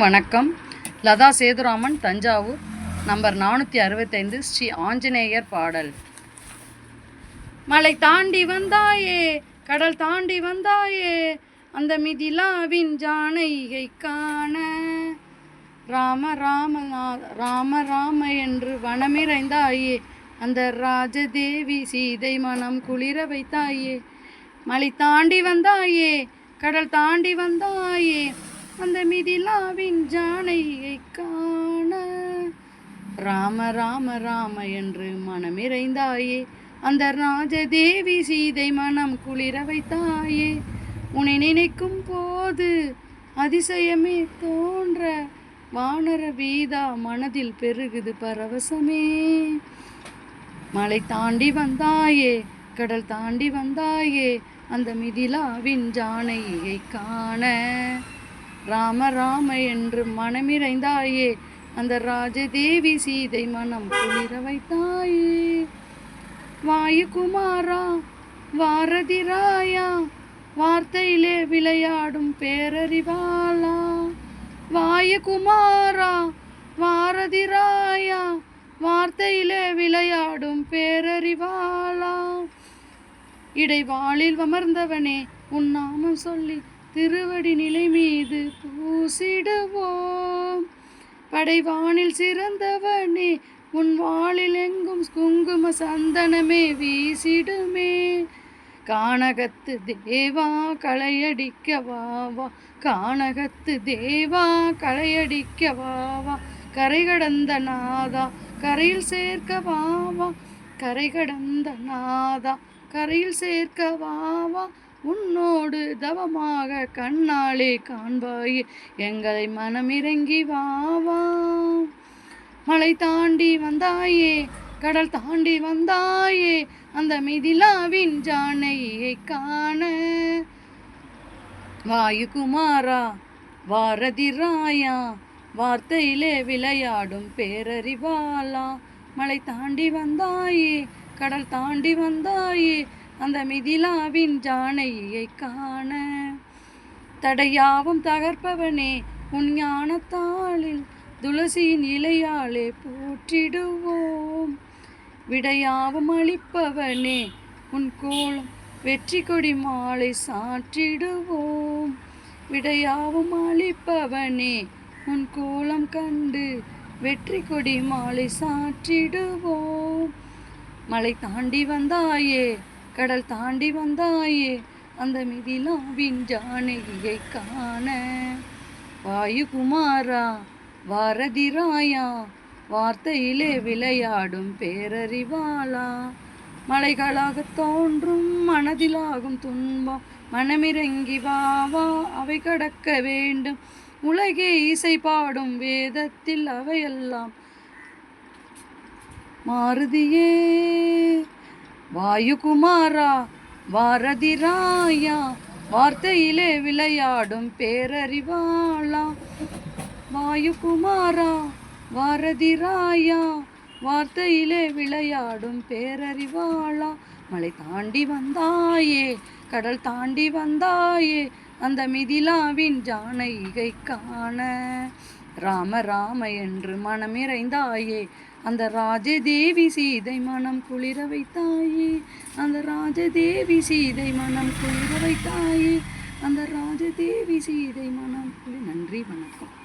வணக்கம். லதா சேதுராமன் தஞ்சாவூர். நம்பர் நானூற்றி அறுபத்தைந்து ஸ்ரீ ஆஞ்சநேயர் பாடல். மலை தாண்டி வந்தாயே கடல் தாண்டி வந்தாயே அந்த மிதிலாவின் ஜானைகை காண. ராம ராம ராம ராம என்று வனமிறைந்தாயே அந்த ராஜதேவி சீதை மனம் குளிர வைத்தாயே. மலை தாண்டி வந்தாயே கடல் தாண்டி வந்தாயே அந்த மிதிலாவின் ஜானையை காண. ராம ராம ராம என்று மனமிறைந்தாயே. அந்த ராஜதேவி சீதை மனம் குளிர வைத்தாயே. உன்னை நினைக்கும் போது அதிசயமே தோன்ற. வானர வீதா மனதில் பெருகுது பரவசமே. மலை தாண்டி வந்தாயே கடல் தாண்டி வந்தாயே. அந்த மிதிலாவின் ஜானையை காண. ராம ராம என்று மனமிறைந்தாயே அந்த ராஜதேவி சீதை மனம் குளிர வைத்தாயே. வாயுகுமாரா வாரதிராயா வார்த்தையிலே விளையாடும் பேரறிவாளா. வாயுகுமாரா வாரதிராயா வார்த்தையிலே விளையாடும் பேரறிவாளா. இடைவாளில் அமர்ந்தவனே உன் நாமம் சொல்லி திருவடி நிலை மீது பூசிடுவோம். படைவானில் சிறந்தவனே உன் வாளில் எங்கும் குங்கும சந்தனமே வீசிடுமே. கானகத்து தேவா களையடிக்க வாவா கானகத்து தேவா களையடிக்க வாவா கரை கடந்த நாதா கரையில் சேர்க்க வாவா கரை கடந்த நாதா கரையில் சேர்க்க வாவா உன்னோடு தவமாக கண்ணாலே காண்பாய் எங்களை மனமிறங்கி வாவா மலை தாண்டி வந்தாயே கடல் தாண்டி வந்தாயே அந்த மிதிலாவின் ஜானையை காண. வாயுகுமாரா வாரதி ராயா வார்த்தையிலே விளையாடும் பேரறிவாளா. மலை தாண்டி வந்தாயே கடல் தாண்டி வந்தாயே அந்த மிதிலாவின் ஜானையை காண. தடையாவும் தகர்ப்பவனே உன் ஞானத்தாளில் துளசியின் இலையாலே போற்றிடுவோம். விடையாவும் அளிப்பவனே உன் கோலம் வெற்றி கொடி மாலை சாற்றிடுவோம். விடையாவும் அளிப்பவனே உன் கோலம் கண்டு வெற்றி கொடி மாலை சாற்றிடுவோம். மலை தாண்டி வந்தாயே கடல் தாண்டி வந்தாயே அந்த மிதிலாவின் ஜானகியை காண. வாயுகுமாரா வாரதிராயா வார்த்தையிலே விளையாடும் பேரறிவாளா. மலைகளாக தோன்றும் மனதிலாகும் துன்பம் மனமிறங்கி வா வா அவை கடக்க வேண்டும். உலகே இசை பாடும் வேதத்தில் அவையெல்லாம் மாறுதியே. வாயுகுமாரா வாரதிராயா வார்த்தையிலே விளையாடும் பேரறிவாளா. வாயுகுமாரா வாரதிராயா வார்த்தையிலே விளையாடும் பேரறிவாளா. மலை தாண்டி வந்தாயே கடல் தாண்டி வந்தாயே அந்த மிதிலாவின் ஜானைகை காண. ராம ராம என்று மனமிறைந்தாயே அந்த ராஜதேவி சீதை மனம் குளிர வைத்தாயே. அந்த ராஜதேவி சீதை மனம் குளிர வைத்தாயே. அந்த ராஜதேவி சீதை மனம் குளி நன்றி வணக்கம்.